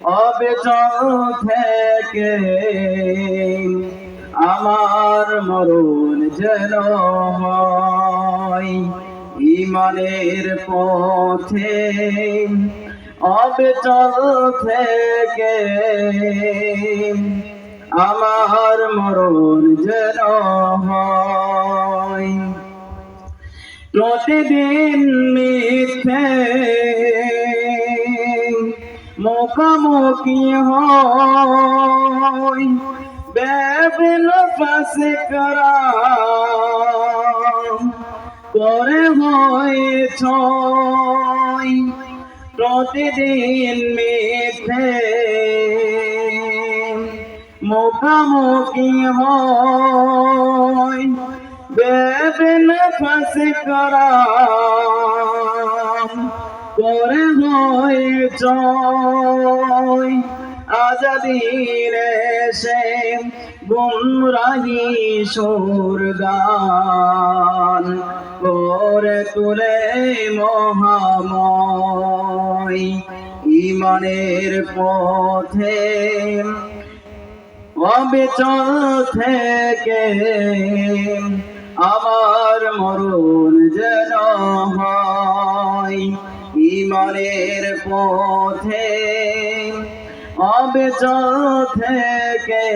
অবেচল থেকে আমার মরণ যেন ইমানের পথে অবেচল থেকে আমার মরণ যেন হয়। প্রতিদিন মিথ্যে মুখোমুখি হই। বেবিল ফাঁসে করা করে ছয়। প্রতিদিন মিথ্যে মুখোমুখি হয় বেবিন ফাঁসে করা করে হয় জয়। আজাদির সে গুমরাহি সুরগান। করে তুলে মহাময় ইমানের পথে। অবিচল থেকে আমার মরণ যেন হয়। ইমানের পথে অবিচল থেকে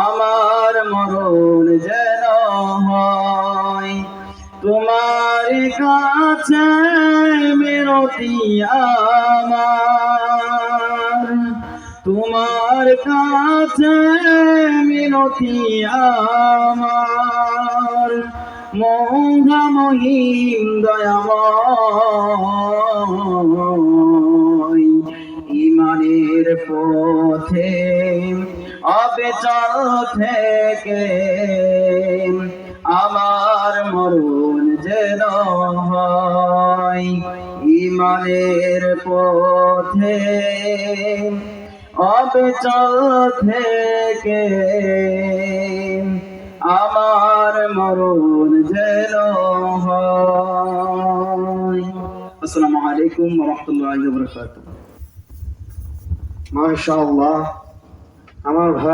আমার মরণ যেন হয়। তোমার কাছে মিনতি আমার। তোমার কাছে মিনতি আমার। মহা মহিম পথে অবেচল থেকে আমার মরণ যেন হয়। ইমানের পথে অবিচল থেকে আমার মরণ যেন হয়। আসসালামু আলাইকুম রহমতুল্লাহ বরকাত মাশাআল্লাহ। আমার ভাই